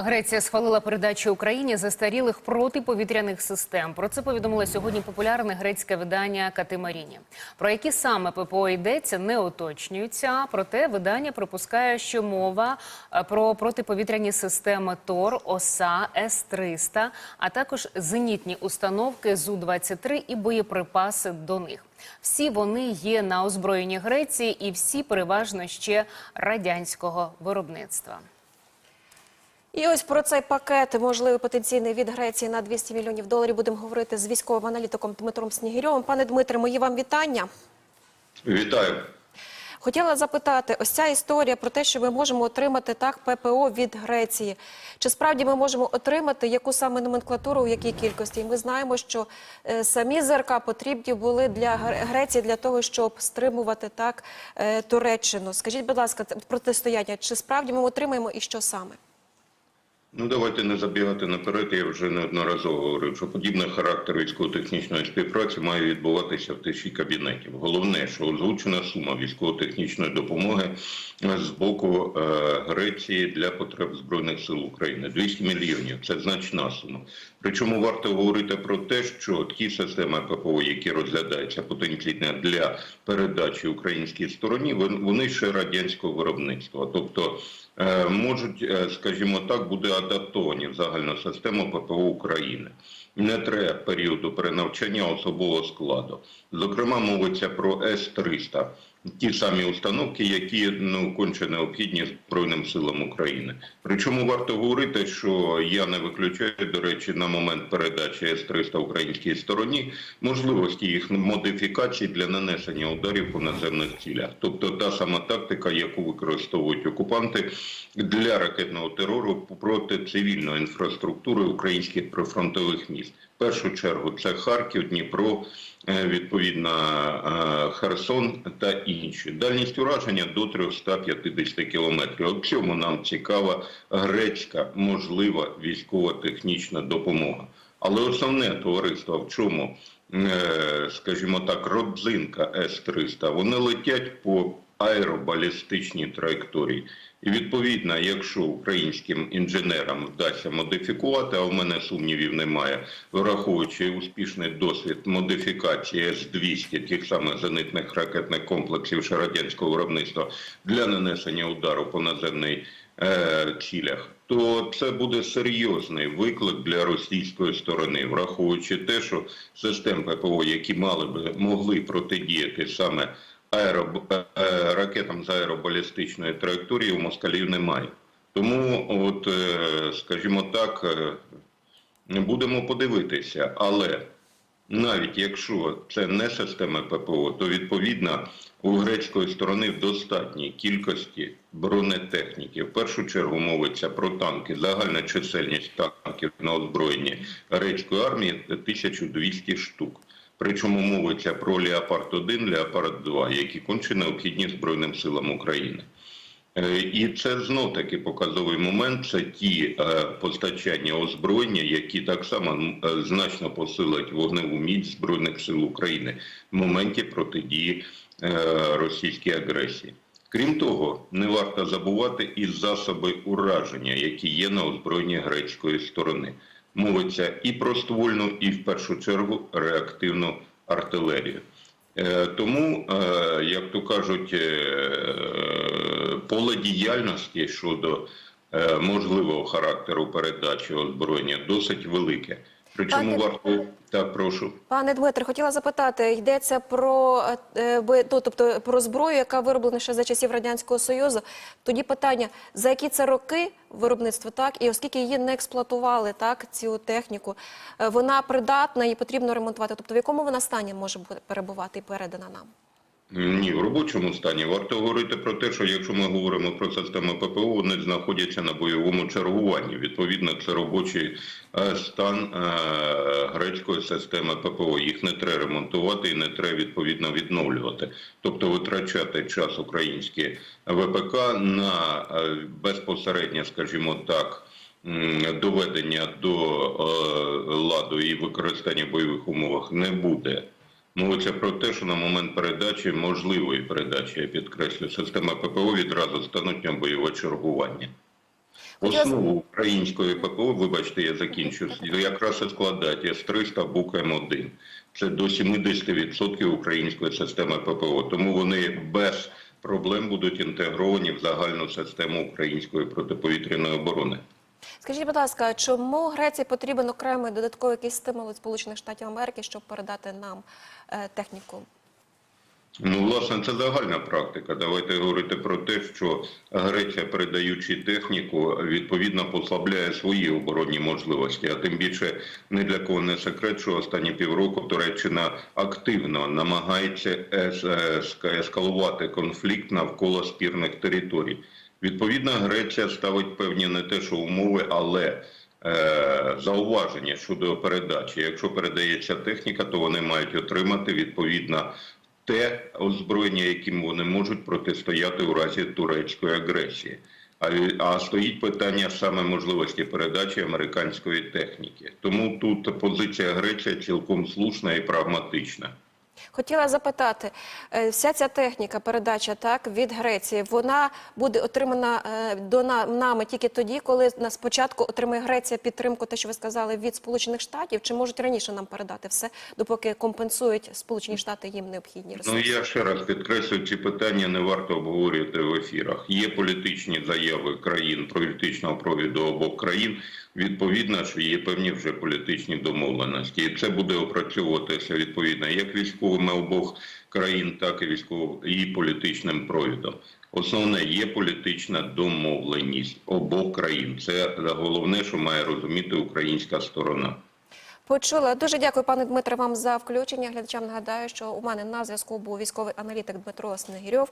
Греція схвалила передачу Україні застарілих протиповітряних систем. Про це повідомило сьогодні популярне грецьке видання Катимаріні. Про які саме ППО йдеться, не уточнюється. Проте видання припускає, що мова е, про протиповітряні системи ТОР, ОСА, С-300, а також зенітні установки Зу-23 і боєприпаси до них. Всі вони є на озброєнні Греції, і всі переважно ще радянського виробництва. І ось про цей пакет можливий потенційний від Греції на 200 мільйонів доларів будемо говорити з військовим аналітиком Дмитром Снігирьовим. Пане Дмитре, мої вам вітання. Вітаю. Хотіла запитати, ось ця історія про те, що ми можемо отримати так ППО від Греції. Чи справді ми можемо отримати яку саме номенклатуру, в якій кількості? І ми знаємо, що е, самі ЗРК потрібні були для Гре- Греції для того, щоб стримувати так е, Туреччину. Скажіть, будь ласка, протистояння, чи справді ми отримаємо і що саме? Ну давайте не забігати наперед. Я вже неодноразово говорив, що подібний характер військово-технічної співпраці має відбуватися в тиші кабінетів. Головне, що озвучена сума військово-технічної допомоги з боку е, Греції для потреб збройних сил України 200 мільйонів. Це значна сума. Причому варто говорити про те, що ті системи ППО, які розглядаються потенційно для передачі українській стороні, вони ще радянського виробництва, тобто. Е, можуть, е, скажімо так, бути адаптовані в загальну систему ППО України. Не треба періоду перенавчання особового складу. Зокрема, мовиться про С-300, ті самі установки, які ну конче необхідні Збройним силам України. Причому варто говорити, що я не виключаю, до речі, на момент передачі С-300 українській стороні можливості їх модифікації для нанесення ударів по наземних цілях, тобто та сама тактика, яку використовують окупанти для ракетного терору проти цивільної інфраструктури українських прифронтових міст. Першу чергу це Харків, Дніпро, е, відповідно е, Херсон та інші. Дальність ураження до 350 кілометрів. От цьому нам цікава грецька можлива військово-технічна допомога. Але основне товариство в чому, е, скажімо так, родзинка С-300, вони летять по аеробалістичній траєкторії. І відповідно, якщо українським інженерам вдасться модифікувати, а в мене сумнівів немає, враховуючи успішний досвід модифікації С-200, тих самих зенитних ракетних комплексів ще радянського виробництва для нанесення удару по наземній е, цілях, то це буде серйозний виклик для російської сторони, враховуючи те, що систем ППО, які мали би могли протидіяти саме аероб... е, ракетам з аеробалістичної траєкторії, у москалів немає. Тому, от, е, скажімо так, е, будемо подивитися, але навіть якщо це не системи ППО, то відповідно у грецької сторони в достатній кількості бронетехніки. В першу чергу мовиться про танки. Загальна чисельність танків на озброєнні грецької армії 1200 штук. Причому мовиться про Леопард 1 Леопард 2 які конче необхідні Збройним силам України. Е, І це знов таки показовий момент. Це ті е, постачання озброєння, які так само е, значно посилять вогневу міць збройних сил України в моменті протидії російській агресії. Крім того, не варто забувати і засоби ураження, які є на озброєнні грецької сторони. Мовиться і про ствольну, і в першу чергу реактивну артилерію. Е, Тому, е, як то кажуть, е, поле діяльності щодо можливого характеру передачі озброєння досить велике. Причому Пане- варто так, прошу. Пане Дмитре, хотіла запитати, йдеться про е, бо- ну, тобто про зброю, яка вироблена ще за часів радянського союзу. Тоді питання: за які це роки виробництва, так і оскільки її не експлуатували, так цю техніку, е, вона придатна і потрібно ремонтувати. Тобто, в якому вона стані може перебувати і передана нам? Ні, в робочому стані варто говорити про те, що якщо ми говоримо про системи ППО, вони знаходяться на бойовому чергуванні. Відповідно, це робочий е, стан е, грецької системи ППО. Їх не треба ремонтувати і не треба відповідно відновлювати. Тобто витрачати час українські ВПК на е, безпосереднє, скажімо так. Доведення до ладу і використання в бойових умовах не буде. Мовиться про те, що на момент передачі, можливої передачі, я підкреслю, система ППО відразу стануть на бойове чергування. Основу української ППО, вибачте, я закінчу, якраз і складають С-300 БУК М1. Це до 70% української системи ППО. Тому вони без проблем будуть інтегровані в загальну систему української протиповітряної оборони. Скажіть, будь ласка, чому Греції потрібен окремий додатковий якийсь стимул Сполучених Штатів Америки, щоб передати нам е, техніку? Ну, власне, це загальна практика. Давайте говорити про те, що Греція, передаючи техніку, відповідно послабляє свої оборонні можливості. А тим більше не для кого не секрет, що останні півроку Туреччина активно намагається ес- ескалувати конфлікт навколо спірних територій. Відповідно, Греція ставить певні не те, що умови, але е, зауваження щодо передачі. Якщо передається техніка, то вони мають отримати відповідно те озброєння, яким вони можуть протистояти у разі турецької агресії. А, а стоїть питання саме можливості передачі американської техніки. Тому тут позиція Греції цілком слушна і прагматична. Хотіла запитати, е, вся ця техніка, передача так від Греції, вона буде отримана е, до нами тільки тоді, коли на спочатку отримає Греція підтримку, те, що ви сказали, від Сполучених Штатів, чи можуть раніше нам передати все, допоки компенсують Сполучені Штати їм необхідні Ну я ще раз підкреслюю, ці питання не варто обговорювати в ефірах. Є політичні заяви країн політичного провіду обох країн. Відповідно, що є певні вже політичні домовленості, і це буде опрацьовуватися відповідно як військовими обох країн, так і військово і політичним провідом. Основне є політична домовленість обох країн. Це головне, що має розуміти українська сторона. Почула. Дуже дякую, пане Дмитре, вам за включення. Глядачам нагадаю, що у мене на зв'язку був військовий аналітик Дмитро Снегирьов.